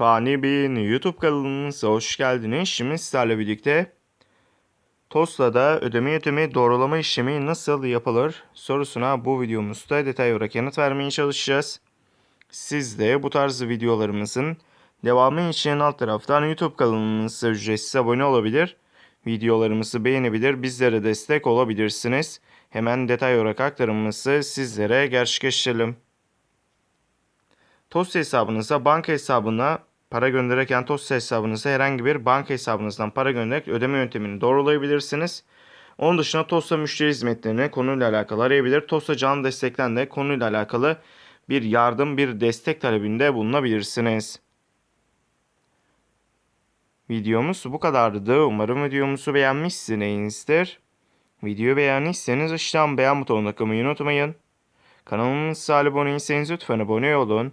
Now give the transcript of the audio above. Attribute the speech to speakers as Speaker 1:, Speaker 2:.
Speaker 1: Fani Bey'in YouTube kanalımıza hoş geldiniz. Şimdi sizlerle birlikte TOS'la ödeme yöntemi doğrulama işlemi nasıl yapılır sorusuna bu videomuzda detay olarak yanıt vermeye çalışacağız. Siz de bu tarz videolarımızın devamı için alt taraftan YouTube kanalımıza ücretsiz abone olabilir. Videolarımızı beğenebilir, bizlere destek olabilirsiniz. Hemen detay olarak aktarımımızı sizlere gerçekleştirelim. TOS hesabınıza, banka hesabına para gönderirken TOS hesabınıza herhangi bir banka hesabınızdan para göndererek ödeme yöntemini doğrulayabilirsiniz. Onun dışında TOS'ta müşteri hizmetlerini konuyla alakalı arayabilir. TOS'ta canlı destekten de konuyla alakalı bir yardım, bir destek talebinde bulunabilirsiniz. Videomuz bu kadardı. Umarım videomuzu beğenmişsinizdir. Videoyu beğendiyseniz aşağıdan beğen butonuna tıklamayı unutmayın. Kanalımıza abone değilseniz lütfen abone olun.